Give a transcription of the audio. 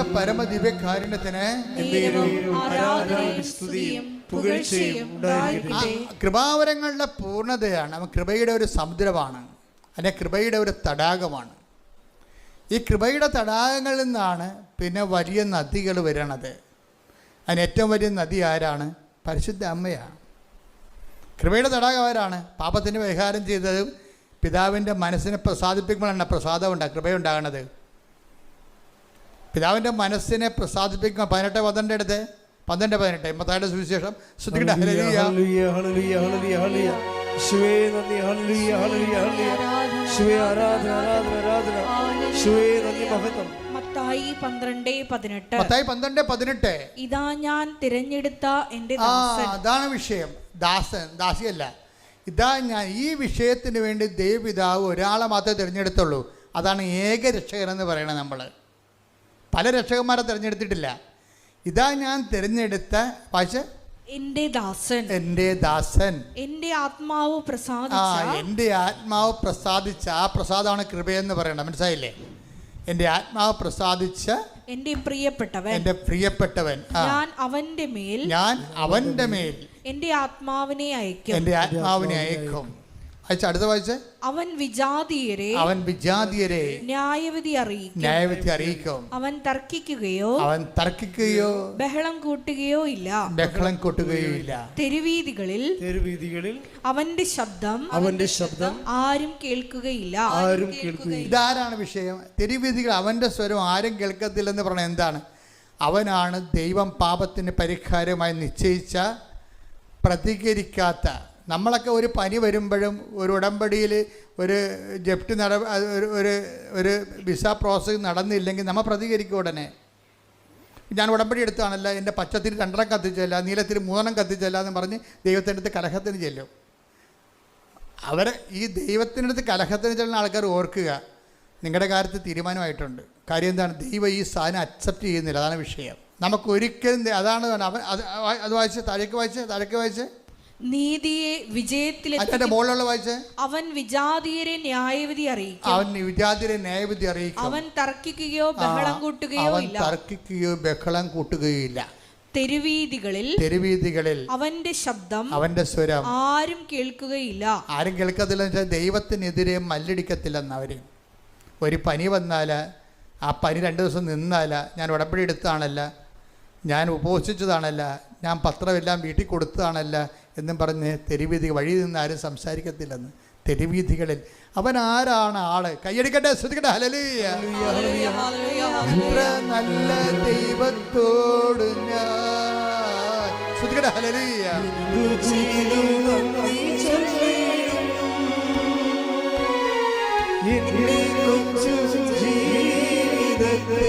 പരിശുദ്ധ പരമദിവ്യകാരുണ്യത്തിന് കൃപാവരങ്ങളുടെ പൂർണതയാണ്. അവൻ കൃപയുടെ ഒരു സമുദ്രമാണ്. അതിന്റെ കൃപയുടെ ഒരു തടാകമാണ്. ഈ കൃപയുടെ തടാകങ്ങളിൽ നിന്നാണ് പിന്നെ വലിയ നദികൾ വരണത്. അതിന് ഏറ്റവും വലിയ നദി ആരാണ്? പരിശുദ്ധ അമ്മയാണ്. കൃപയുടെ തടാകം ആരാണ്? പാപത്തിന് പരിഹാരം ചെയ്തതും പിതാവിന്റെ മനസ്സിനെ പ്രസാദിപ്പിക്കുമ്പോഴാണ് പ്രസാദം ഉണ്ടാകുക കൃപയുണ്ടാകണത് പിതാവിന്റെ മനസ്സിനെ പ്രസാദിപ്പിക്കുക. പതിനെട്ട് പന്ത്രണ്ട് എടുത്ത്. പന്ത്രണ്ട് പതിനെട്ട്. എൺപത്തായുടെ സുവിശേഷം. ശ്രദ്ധിക്കട്ടെ. Hallelujah. Hallelujah, hallelujah, hallelujah, hallelujah. നന്ദി. Hallelujah, hallelujah, hallelujah. യേശുവേ ആരാധന ആരാധന ആരാധന. യേശുവേ നന്ദി മഹത്വം. മത്തായി പന്ത്രണ്ട് പതിനെട്ട്. മത്തായി പന്ത്രണ്ട് പതിനെട്ട്. ഇതാ ഞാൻ തിരഞ്ഞെടുത്ത എന്റെ ദാസൻ. അതാണ് വിഷയം. ദാസൻ ദാസിയല്ല. ഇതാ ഞാൻ ഈ വിഷയത്തിന് വേണ്ടി ദൈവപിതാവ് ഒരാളെ മാത്രമേ തിരഞ്ഞെടുത്തുള്ളൂ. അതാണ് ഏക രക്ഷകൻ എന്ന് പറയണത് നമ്മൾ പല രക്ഷകന്മാരെ തിരഞ്ഞെടുത്തിട്ടില്ല. ഇതാ ഞാൻ തിരഞ്ഞെടുത്ത പക്ഷേ എന്റെ ദാസൻ. എന്റെ ദാസൻ. എന്റെ ആത്മാവ് ആ എന്റെ എന്റെ ആത്മാവ് പ്രസാദിച്ച ആ പ്രസാദമാണ് കൃപയെന്ന് പറയണം. മനസ്സിലായില്ലേ? എന്റെ ആത്മാവ് പ്രസാദിച്ച എന്റെ പ്രിയപ്പെട്ടവൻ. എന്റെ പ്രിയപ്പെട്ടവൻ. ആ. ഞാൻ അവന്റെ മേൽ ഞാൻ അവന്റെ മേൽ എന്റെ ആത്മാവിനെ അയക്കും. എന്റെ ആത്മാവിനെ അയക്കും. അയച്ച അടുത്ത വായിച്ച്. അവൻ വിജാതിയരെ അവൻ വിജാതിയരെ ന്യായവിധി അറിയിക്കും. ന്യായവിധി അറിയിക്കും. അവൻ തർക്കിക്കുകയോ അവൻ തർക്കിക്കുകയോ ബഹളം കൂട്ടുകയോ ഇല്ല. ബഹളം കൂട്ടുകയോ ഇല്ല. തെരുവീതികളിൽ തെരുവീതികളിൽ അവന്റെ ശബ്ദം അവന്റെ ശബ്ദം ആരും കേൾക്കുകയില്ല. ആരും കേൾക്കുകയില്ല. ഇതാരാണ് വിഷയം? തെരുവീതികൾ അവന്റെ സ്വരം ആരും കേൾക്കത്തില്ലെന്ന് പറഞ്ഞ എന്താണ്? അവനാണ് ദൈവം പാപത്തിന് പരിഹാരമായി നിശ്ചയിച്ച പ്രതികരിക്കാത്ത നമ്മളൊക്കെ ഒരു പനി വരുമ്പോഴും ഒരു ഉടമ്പടിയിൽ ഒരു ജപ്തി നട ഒരു ഒരു വിസ പ്രോസസ് നടന്നില്ലെങ്കിൽ നമ്മൾ പ്രതികരിക്കും ഉടനെ. ഞാൻ ഉടമ്പടി എടുത്താണല്ല എന്റെ പച്ചത്തിരി രണ്ടെണ്ണം കത്തിച്ചല്ല നീലത്തിൽ മൂന്നെണ്ണം കത്തിച്ചല്ല എന്ന് പറഞ്ഞ് ദൈവത്തിന്റെ അടുത്ത് കലഹത്തിന് ചെല്ലും. അവരെ ഈ ദൈവത്തിന്റെ അടുത്ത് കലഹത്തിന് ചെല്ലുന്ന ആൾക്കാർ ഓർക്കുക നിങ്ങളുടെ കാര്യത്തിൽ തീരുമാനമായിട്ടുണ്ട്. കാര്യം എന്താണ്? ദൈവം ഈ സാധനം അക്സെപ്റ്റ് ചെയ്യുന്നില്ല അതാണ് വിഷയം. നമുക്കൊരിക്കലും അതാണ് അവൻ അത് അത് വായിച്ച് താഴേക്ക് വായിച്ച് താഴേക്ക് വായിച്ച്. നീതിയെ വിജയത്തിലെത്തി അതിന്റെ മുകളിലുള്ള വായിച്ച്? അവൻ വിജാതിയരെ ന്യായവിധി അറിയിക്കും. അവൻ വിജാതിരെ ന്യായവിധി അറിയിക്കും. അവൻ തർക്കിക്കുകയോ ബഹളം കൂട്ടുകയോ ഇല്ല. തർക്കിക്കുകയോ ബഹളം കൂട്ടുകയില്ല. തെരുവീതികളിൽ തെരുവീതികളിൽ അവന്റെ ശബ്ദം അവന്റെ സ്വരം ആരും കേൾക്കുകയില്ല. ആരും കേൾക്കത്തില്ല ദൈവത്തിനെതിരെ മല്ലടിക്കത്തില്ലെന്ന് അവർ ഒരു പനി വന്നാൽ ആ പനി രണ്ട് ദിവസം നിന്നാൽ ഞാൻ ഉടമ്പടി എടുത്താണല്ല ഞാൻ ഉപവസിച്ചതാണല്ല ഞാൻ പത്രമെല്ലാം വീട്ടിൽ കൊടുത്തതാണല്ല എന്നും പറഞ്ഞ് തെരുവീതി വഴി നിന്ന് ആരും സംസാരിക്കത്തില്ലെന്ന്. തെരുവീതികളിൽ അവൻ ആരാണ് ആൾ? കൈയടിക്കട്ടെ ശ്രദ്ധിക്കട്ടെ. ഹലലിയ നല്ല ദൈവത്തോട് ഞാൻ ശ്രദ്ധിക്കട്ടെ ഹലലിയ. ജീവിതത്തെ